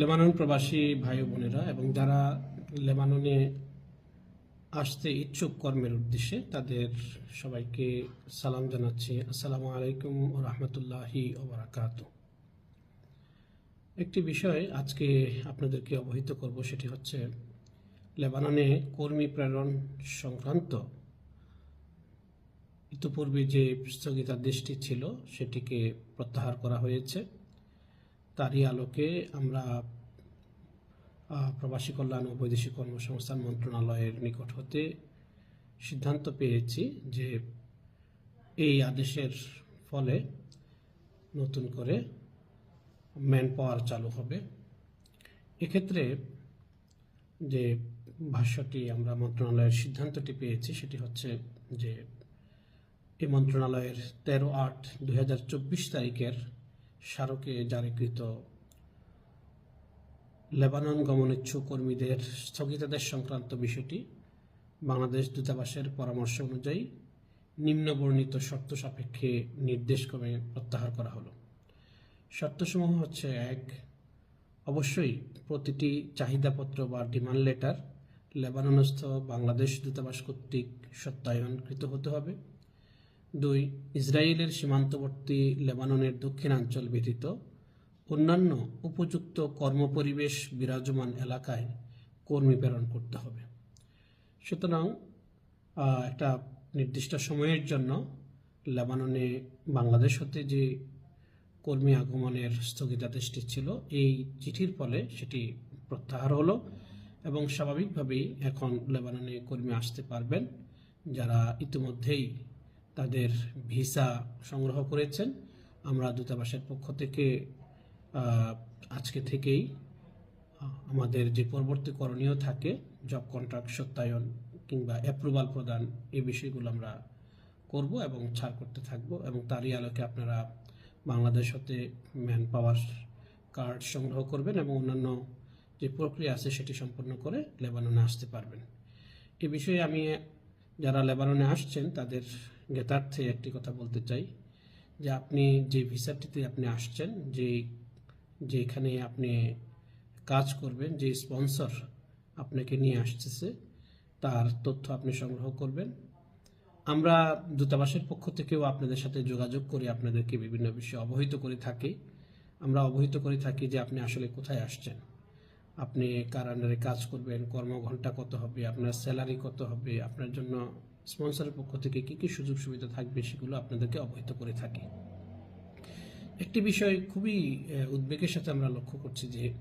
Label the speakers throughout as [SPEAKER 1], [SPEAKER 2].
[SPEAKER 1] Lebanon প্রবাসী ভাই বোনেরা এবং যারা লেবাননে আসতে ইচ্ছুক কর্মের উদ্দেশ্যে তাদের সবাইকে সালাম জানাচ্ছি। আসসালামু আলাইকুম ও রহমতুল্লাহি ওবরাকাত একটি বিষয় আজকে আপনাদেরকে অবহিত করব, সেটি হচ্ছে লেবাননে কর্মী প্রেরণ সংক্রান্ত। ইতিপূর্বে যে স্থগিতাদেশটি ছিল, সেটিকে প্রত্যাহার করা হয়েছে। তারই আলোকে আমরা প্রবাসী কল্যাণ ও বৈদেশিক কর্মসংস্থান মন্ত্রণালয়ের নিকট হতে সিদ্ধান্ত পেয়েছি যে এই আদেশের ফলে নতুন করে ম্যান পাওয়ার চালু হবে। এক্ষেত্রে যে ভাষ্যটি আমরা মন্ত্রণালয়ের সিদ্ধান্তটি পেয়েছি সেটি হচ্ছে যে এই মন্ত্রণালয়ের তেরো আট দুই তারিখের স্মারকে জারিকৃত। লেবানন গমনেচ্ছু কর্মীদের স্থগিতাদেশ সংক্রান্ত বিষয়টি বাংলাদেশ দূতাবাসের পরামর্শ অনুযায়ী নিম্নবর্ণিত শর্ত সাপেক্ষে নির্দেশক্রমে প্রত্যাহার করা হলো। শর্তসমূহ হচ্ছে, এক, অবশ্যই প্রতিটি চাহিদাপত্র বা ডিমান্ড লেটার লেবাননস্থ বাংলাদেশ দূতাবাস কর্তৃক সত্যায়নকৃত হতে হবে। দুই, ইসরায়েলের সীমান্তবর্তী লেবাননের দক্ষিণাঞ্চল ব্যতীত অন্যান্য উপযুক্ত কর্মপরিবেশ বিরাজমান এলাকায় কর্মী প্রেরণ করতে হবে। সুতরাং একটা নির্দিষ্ট সময়ের জন্য লেবাননে বাংলাদেশ হতে যে কর্মী আগমনের স্থগিতাদেশটি ছিল, এই চিঠির ফলে সেটি প্রত্যাহার হলো এবং স্বাভাবিকভাবেই এখন লেবাননে কর্মী আসতে পারবেন যারা ইতিমধ্যেই তাদের ভিসা সংগ্রহ করেছেন। আমরা দূতাবাসের পক্ষ থেকে আজকে থেকেই আমাদের যে পরবর্তী করণীয় থাকে জব কন্ট্রাক্ট সত্যায়ন কিংবা অ্যাপ্রুভাল প্রদান, এই বিষয়গুলো আমরা করব এবং ছাড় করতে থাকব এবং তারই আলোকে আপনারা বাংলাদেশ হতে ম্যান পাওয়ার কার্ড সংগ্রহ করবেন এবং অন্যান্য যে প্রক্রিয়া আছে সেটি সম্পন্ন করে লেবাননে আসতে পারবেন। এ বিষয়ে আমি, যারা লেবাননে আসছেন, তাদের জ্ঞাতার্থে একটি কথা বলতে চাই, যে আপনি যে ভিসাটিতে আপনি আসছেন, যে যেখানে আপনি কাজ করবেন, যে স্পন্সর আপনাকে নিয়ে আসতেছে, তার তথ্য আপনি সংগ্রহ করবেন। আমরা দূতাবাসের পক্ষ থেকেও আপনাদের সাথে যোগাযোগ করে আপনাদেরকে বিভিন্ন বিষয়ে অবহিত করে থাকি। আমরা অবহিত করে থাকি যে আপনি আসলে কোথায় আসছেন। আপনি কার কাজ করবেন, কর্মঘণ্টা কত হবে, আপনার স্যালারি কত হবে, আপনার জন্য স্পন্সরের পক্ষ থেকে কি কি সুযোগ সুবিধা থাকবে সেগুলো আপনাদেরকে অবহিত করে থাকি। একটি বিষয় খুবই উদ্বেগের সাথে আমরা লক্ষ্য করছি যে,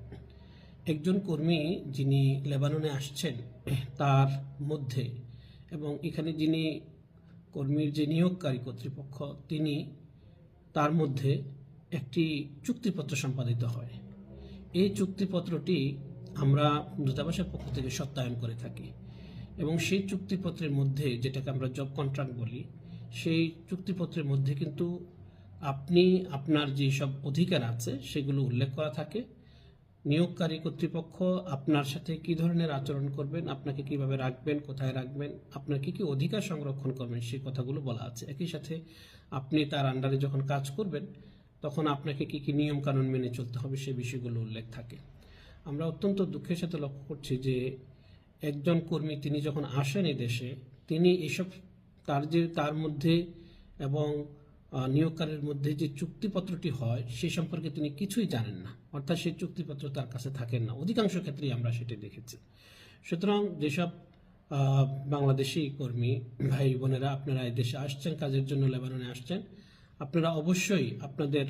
[SPEAKER 1] একজন কর্মী যিনি লেবাননে আসছেন, তার মধ্যে এবং এখানে যিনি কর্মীর যে নিয়োগকারী কর্তৃপক্ষ, তিনি তার মধ্যে একটি চুক্তিপত্র সম্পাদিত হয়। এই চুক্তিপত্রটি আমরা দূতাবাসের পক্ষ থেকে সত্যায়ন করে থাকি। এবং সেই চুক্তিপত্রের মধ্যে, যেটাকে আমরা জব কন্ট্রাক্ট বলি, সেই চুক্তিপত্রের মধ্যে কিন্তু আপনি, আপনার যে সব অধিকার আছে, সেগুলো উল্লেখ করা থাকে। নিয়োগকারী কর্তৃপক্ষ আপনার সাথে কি ধরনের আচরণ করবেন, আপনাকে কীভাবে রাখবেন, কোথায় রাখবেন আপনার কি কি অধিকার সংরক্ষণ করবেন, সেই কথাগুলো বলা আছে। একই সাথে আপনি তার আন্ডারে যখন কাজ করবেন, তখন আপনাকে কি কি নিয়ম কানুন মেনে চলতে হবে সেই বিষয়গুলো উল্লেখ থাকে। আমরা অত্যন্ত দুঃখের সাথে লক্ষ্য করছি যে একজন কর্মী তিনি যখন আসেন দেশে, তিনি এসব তার যে, তার মধ্যে এবং নিয়োগকারের মধ্যে যে চুক্তিপত্রটি হয়, সে সম্পর্কে তিনি কিছুই জানেন না। অর্থাৎ সেই চুক্তিপত্র তার কাছে থাকেন না। অধিকাংশ ক্ষেত্রেই আমরা সেটি দেখেছি। সুতরাং যেসব বাংলাদেশি কর্মী, ভাই বোনেরা আপনারা এই দেশে আসছেন, কাজের জন্য লেবাননে আসছেন, আপনারা অবশ্যই আপনাদের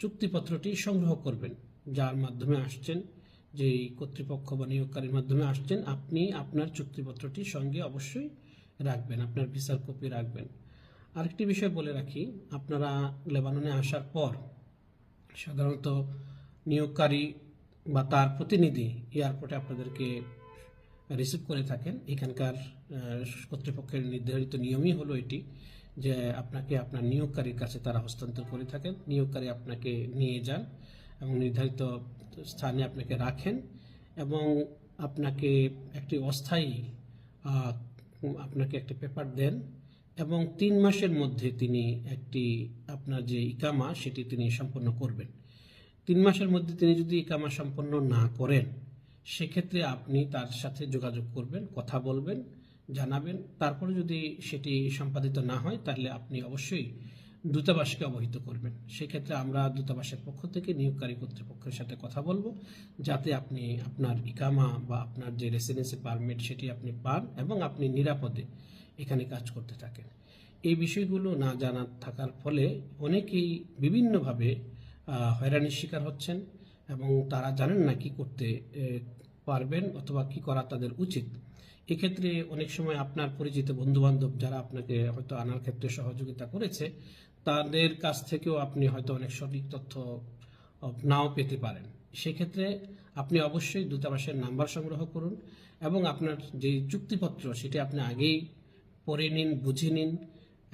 [SPEAKER 1] চুক্তিপত্রটি সংগ্রহ করবেন, যার মাধ্যমে আসছেন। যেই কর্তৃপক্ষ বা নিয়োগকারীর মাধ্যমে আসছেন, আপনি আপনার চুক্তিপত্রটি সঙ্গে অবশ্যই রাখবেন, আপনার ভিসার কপি রাখবেন। আরেকটি বিষয় বলে রাখি, আপনারা লেবাননে আসার পর সাধারণত নিয়োগকারী বা তার প্রতিনিধি এয়ারপোর্টে আপনাদেরকে রিসিভ করে থাকেন। এখানকার কর্তৃপক্ষের নির্ধারিত নিয়মই হলো এটি যে আপনাকে আপনার নিয়োগকারীর কাছে তারা হস্তান্তর করে থাকেন। নিয়োগকারী আপনাকে নিয়ে যান এবং নির্ধারিত স্থানে আপনাকে রাখেন এবং আপনাকে একটি অস্থায়ী আপনাকে একটা পেপার দেন এবং তিন মাসের মধ্যে তিনি একটি আপনার যে ইকামা সেটি তিনি সম্পন্ন করবেন। তিন মাসের মধ্যে তিনি যদি ইকামা সম্পন্ন না করেন, সেক্ষেত্রে আপনি তার সাথে যোগাযোগ করবেন, কথা বলবেন, জানাবেন। তারপরে যদি সেটি সম্পাদিত না হয়, তাহলে আপনি অবশ্যই দূতাবাসকে অবহিত করবেন। সেক্ষেত্রে আমরা দূতাবাসের পক্ষ থেকে নিয়োগকারী কর্তৃপক্ষের সাথে কথা বলব, যাতে আপনি আপনার ইকামা বা আপনার যে রেসিডেন্সি পারমিট সেটি আপনি পান এবং আপনি নিরাপদে এখানে কাজ করতে থাকেন। এই বিষয়গুলো না জানা থাকার ফলে অনেকেই বিভিন্নভাবে হয়রানির শিকার হচ্ছেন এবং তারা জানেন না কি করতে পারবেন অথবা কি করা তাদের উচিত। এক্ষেত্রে অনেক সময় আপনার পরিচিত বন্ধু বান্ধব যারা আপনাকে হয়তো আনার ক্ষেত্রে সহযোগিতা করেছে তাদের কাছ থেকেও আপনি হয়তো অনেক সঠিক তথ্য নাও পেতে পারেন। সেক্ষেত্রে আপনি অবশ্যই দূতাবাসের নাম্বার সংগ্রহ করুন এবং আপনার যে চুক্তিপত্র সেটি আপনি আগেই পড়ে নিন, বুঝে নিন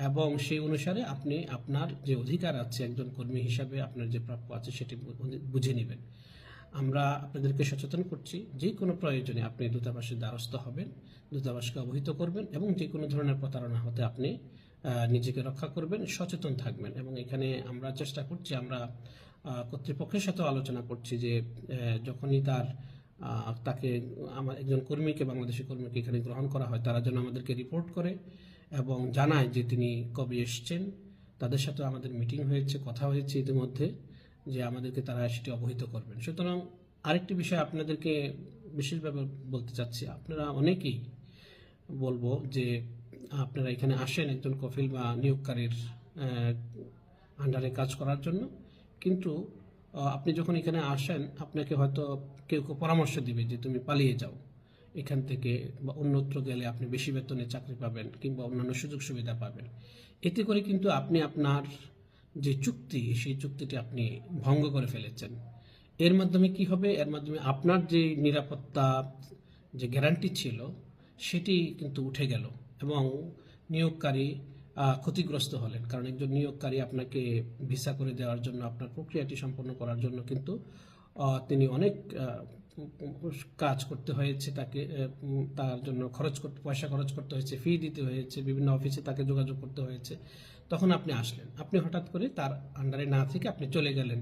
[SPEAKER 1] এবং সেই অনুসারে আপনি আপনার যে অধিকার আছে একজন কর্মী হিসাবে আপনার যে প্রাপ্য আছে সেটি বুঝে নেবেন। আমরা আপনাদেরকে সচেতন করছি, যে কোনো প্রয়োজনে আপনি দূতাবাসের দ্বারস্থ হবেন, দূতাবাসকে অবহিত করবেন এবং যে কোনো ধরনের প্রতারণা হতে আপনি নিজেকে রক্ষা করবেন, সচেতন থাকবেন। এবং এখানে আমরা চেষ্টা করছি, আমরা কর্তৃপক্ষের সাথেও আলোচনা করছি যে যখনই তার তাকে আমার একজন কর্মীকে, বাংলাদেশি কর্মীকে এখানে গ্রহণ করা হয়, তারা যেন আমাদেরকে রিপোর্ট করে এবং জানায় যে তিনি কবে এসছেন। তাদের সাথে আমাদের মিটিং হয়েছে, কথা হয়েছে ইতিমধ্যে যে আমাদেরকে তারা সেটি অবহিত করবেন। সুতরাং আরেকটি বিষয় আপনাদেরকে বিশেষভাবে বলতে চাচ্ছি, আপনারা অনেকেই বলব যে আপনারা এখানে আসেন একজন কফিল বা নিয়োগকারীর আন্ডারে কাজ করার জন্য। কিন্তু আপনি যখন এখানে আসেন, আপনাকে হয়তো কেউ কেউ পরামর্শ দিবে যে তুমি পালিয়ে যাও। এখান থেকে বা অন্যত্র গেলে আপনি বেশি বেতনে চাকরি পাবেন কিংবা অন্যান্য সুযোগ সুবিধা পাবেন। এতে করে কিন্তু আপনি আপনার যে চুক্তি, সেই চুক্তিটি আপনি ভঙ্গ করে ফেলেছেন। এর মাধ্যমে কি হবে? এর মাধ্যমে আপনার যে নিরাপত্তা যে গ্যারান্টি ছিল, সেটি কিন্তু উঠে গেল। এবং নিয়োগকারী ক্ষতিগ্রস্ত হলেন। কারণ একজন নিয়োগকারী আপনাকে ভিসা করে দেওয়ার জন্য, আপনার প্রক্রিয়াটি সম্পন্ন করার জন্য কিন্তু তিনি অনেক কাজ করতে হয়েছে তাকে তার জন্য খরচ করতে, পয়সা খরচ করতে হয়েছে, ফি দিতে হয়েছে, বিভিন্ন অফিসে তাকে যোগাযোগ করতে হয়েছে। তখন আপনি আসলেন। আপনি হঠাৎ করে তার আন্ডারে না থেকে আপনি চলে গেলেন।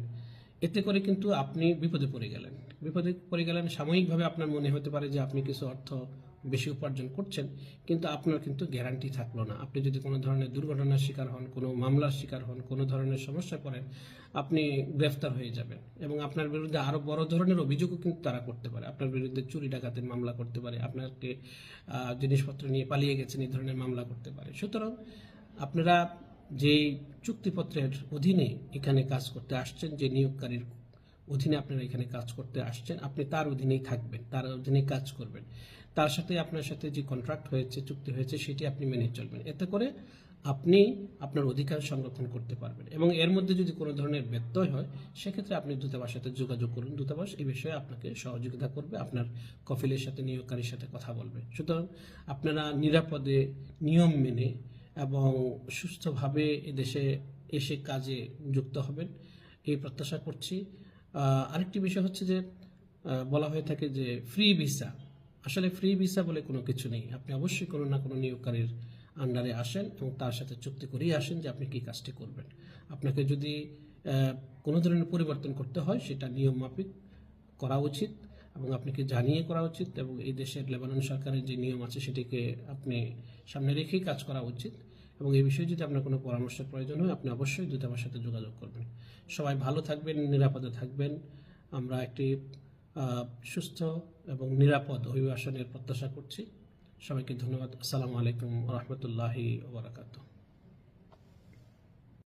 [SPEAKER 1] এতে করে কিন্তু আপনি বিপদে পড়ে গেলেন। বিপদে পড়ে গেলেন, সাময়িকভাবে আপনার মনে হতে পারে যে আপনি কিছু অর্থ বেশি উপার্জন করছেন, কিন্তু আপনার কিন্তু গ্যারান্টি থাকল না। আপনি যদি কোনো ধরনের দুর্ঘটনার শিকার হন, কোনো মামলার শিকার হন, কোনো ধরনের সমস্যায় পড়েন আপনি গ্রেফতার হয়ে যাবেন এবং আপনার বিরুদ্ধে আরও বড় ধরনের অভিযোগও কিন্তু তারা করতে পারে। আপনার বিরুদ্ধে চুরি ডাকাতের মামলা করতে পারে, আপনাকে জিনিসপত্র নিয়ে পালিয়ে গেছেন, এই ধরনের মামলা করতে পারে। সুতরাং আপনারা যে চুক্তিপত্রের অধীনে এখানে কাজ করতে আসছেন, যে নিয়োগকারীর অধীনে আপনারা এখানে কাজ করতে আসছেন, আপনি তার অধীনেই থাকবেন, তার অধীনে কাজ করবেন। তার সাথে আপনার সাথে যে কন্ট্রাক্ট হয়েছে, চুক্তি হয়েছে, সেটি আপনি মেনে চলবেন। এতে করে আপনি আপনার অধিকার সংরক্ষণ করতে পারবেন এবং এর মধ্যে যদি কোনো ধরনের ব্যত্যয় হয়, সেক্ষেত্রে আপনি দূতাবাসের সাথে যোগাযোগ করুন। দূতাবাস এই বিষয়ে আপনাকে সহযোগিতা করবে, আপনার কফিলের সাথে, নিয়োগকারীর সাথে কথা বলবে। সুতরাং আপনারা নিরাপদে নিয়ম মেনে এবং সুস্থভাবে এদেশে এসে কাজে যুক্ত হবেন, এই প্রত্যাশা করছি। আরেকটি বিষয় হচ্ছে যে বলা হয়ে থাকে যে ফ্রি ভিসা আসলে ফ্রি ভিসা বলে কোনো কিছু নেই। আপনি অবশ্যই কোনো না কোনো নিয়োগকারীর আন্ডারে আসেন এবং তার সাথে চুক্তি করেই আসেন যে আপনি কী কাজটি করবেন। আপনাকে যদি কোনো ধরনের পরিবর্তন করতে হয়, সেটা নিয়ম মাফিক করা উচিত এবং আপনাকে জানিয়ে করা উচিত এবং এই দেশের লেবানন সরকারের যে নিয়ম আছে, সেটিকে আপনি সামনে রেখেই কাজ করা উচিত। এবং এই বিষয়ে যদি আপনার কোনো পরামর্শের প্রয়োজন হয়, আপনি অবশ্যই দূতাবাসের সাথে যোগাযোগ করবেন। সবাই ভালো থাকবেন, নিরাপদে থাকবেন। আমরা একটি সুস্থ এবং নিরাপদ অভিবাসনের প্রত্যাশা করছি। সবাইকে ধন্যবাদ। আসসালামু আলাইকুম রহমতুল্লাহি ওবরাকাতুহ